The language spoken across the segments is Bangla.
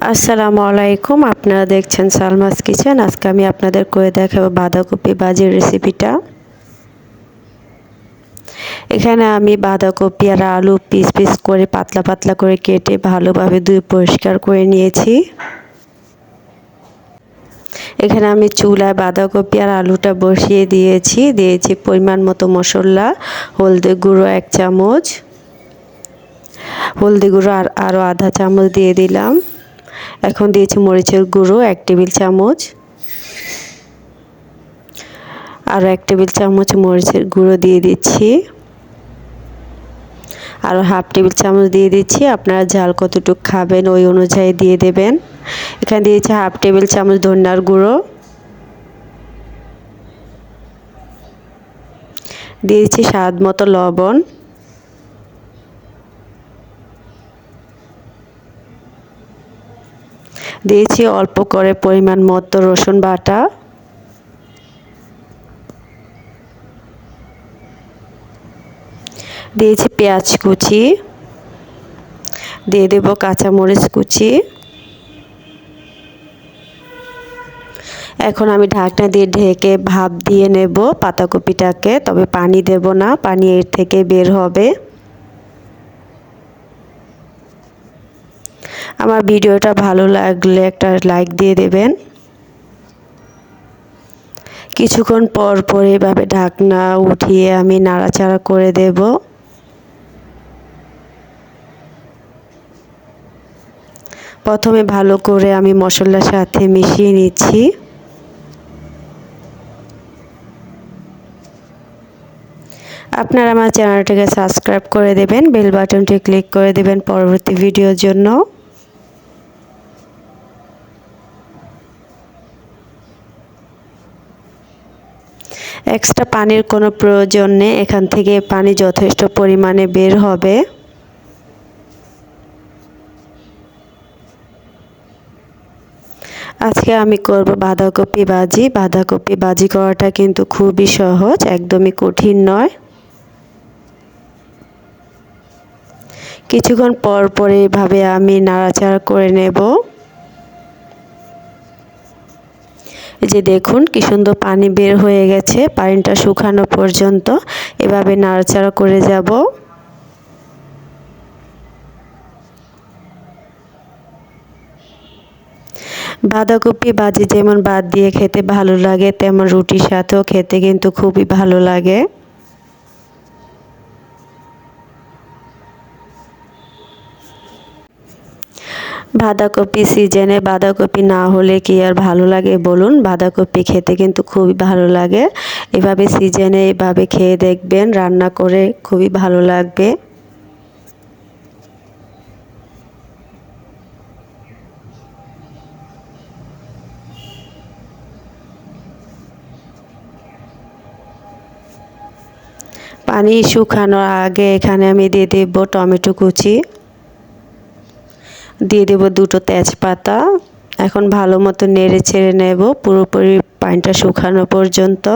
আসসালামু আলাইকুম, আপনারা দেখছেন সালমাস কিচেন। আজকে আমি আপনাদের করে দেখাবো বাঁধাকপি বাজির রেসিপিটা। এখানে আমি বাঁধাকপি আর আলু পিস পিস করে পাতলা পাতলা করে কেটে ভালোভাবে দুই পরিষ্কার করে নিয়েছি। এখানে আমি চুলায় বাঁধাকপি আর আলুটা বসিয়ে দিয়েছি। দিয়েছি পরিমাণ মতো মশলা, হলদে গুঁড়ো এক চামচ। হলদি গুঁড়ো আর আরও আধা চামচ দিয়ে দিলাম। এখন দিয়েছি মরিচের গুঁড়ো, এক টেবিল চামচ। আরও এক টেবিল চামচ মরিচের গুঁড়ো দিয়ে দিচ্ছি। আরও হাফ টেবিল চামচ দিয়ে দিচ্ছি। আপনারা ঝাল কতটুকু খাবেন ওই অনুযায়ী দিয়ে দেবেন। এখানে দিয়েছি হাফ টেবিল চামচ ধন্যার গুঁড়ো। দিয়েছি স্বাদ মতো লবণ। দিয়েছি অল্প করে পরিমাণ মতো রসুন বাটা। দিয়েছি পেঁয়াজ কুচি। দিয়ে দেব কাঁচামরিচ কুচি। এখন আমি ঢাকনা দিয়ে ঢেকে ভাপ দিয়ে নেব পাতাকপিটাকে, তবে পানি দেব না, পানি এর থেকে বের হবে। আমার ভিডিওটা ভালো লাগলে একটা লাইক দিয়ে দেবেন। কিছুক্ষণ পর পর এভাবে ঢাকনা উঠিয়ে আমি নাড়াচাড়া করে দেব। প্রথমে ভালো করে আমি মশলার সাথে মিশিয়ে নিচ্ছি। আপনারা আমার চ্যানেলটিকে সাবস্ক্রাইব করে দেবেন বেল বাটনটি ক্লিক করে দেবেন পরবর্তী ভিডিওর জন্য। এক্সট্রা পানির কোনো প্রয়োজন নেই। এখান থেকে পানি যথেষ্ট পরিমাণে বের হবে। আজকে আমি করব বাঁধাকপি বাজি বাঁধাকপি বাজি করাটা কিন্তু খুবই সহজ, একদমই কঠিন নয়। কিছুক্ষণ পর পর এইভাবে আমি নাড়াচাড়া করে নেব। যে দেখুন কি সুন্দর পানি বের হয়ে গেছে, পানিটা শুকানো পর্যন্ত। এভাবে নাড়াচাড়া করে যাব। বাঁধাকপি বাজি যেমন বাদ দিয়ে খেতে ভালো লাগে, তেমন রুটির সাথেও খেতে কিন্তু খুবই ভালো লাগে। বাঁধাকপি সিজনে বাঁধাকপি না হলে কি আর ভালো লাগে? বলুন, বাঁধাকপি খেতে কিন্তু খুবই ভালো লাগে। এভাবে সিজনে এভাবে খেয়ে দেখবেন, রান্না করে খুবই ভালো লাগবে। পানি শুকানোর আগে এখানে আমি দিয়ে দেব টমেটো কুচি। দিয়ে দেব দুটো তেজপাতা। এখন ভালো মতো নেড়ে ছেড়ে নেব পুরোপুরি পানিটা শুকানো পর্যন্ত।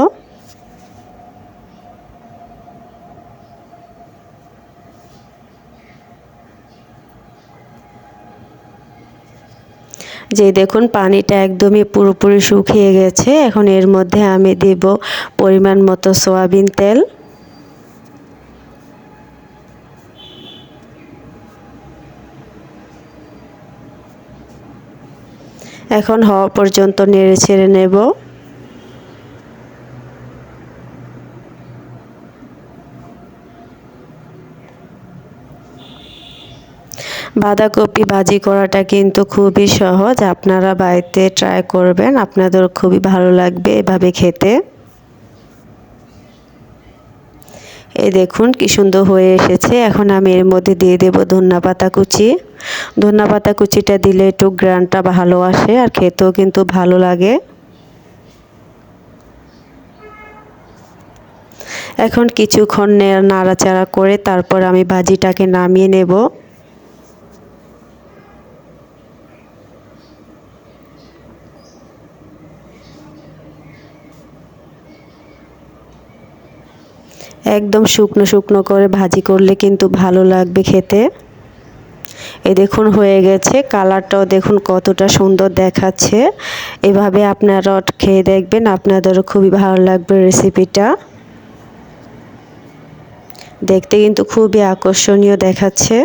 যে দেখুন পানিটা একদমই পুরোপুরি শুকিয়ে গেছে, এখন এর মধ্যে আমি দেব পরিমাণ মতো সয়াবিন তেল। এখন হওয়া পর্যন্ত নেড়ে ছেড়ে নেব। বাঁধাকপি ভাজি করাটা কিন্তু খুবই সহজ, আপনারা বাড়িতে ট্রাই করবেন, আপনাদের খুবই ভালো লাগবে এভাবে খেতে। এই দেখুন কি সুন্দর হয়ে এসেছে, এখন আমি এর মধ্যে দিয়ে দেব ধন্যা পাতা কুচি। ধন্যা পাতা কুচিটা দিলে একটু গ্রানটা ভালো আসে আর খেতেও কিন্তু ভালো লাগে। এখন কিছুক্ষণ নাড়াচাড়া করে তারপর আমি ভাজিটাকে নামিয়ে নেব। একদম শুকনো শুকনো করে ভাজি করলে কিন্তু ভালো লাগবে খেতে। এই দেখুন হয়ে গেছে। কালারটাও দেখুন কতটা সুন্দর দেখাচ্ছে। এভাবে আপনারা খেয়ে দেখবেন, আপনাদেরও খুবই ভালো লাগবে রেসিপিটা দেখতে কিন্তু খুবই আকর্ষণীয় দেখাচ্ছে।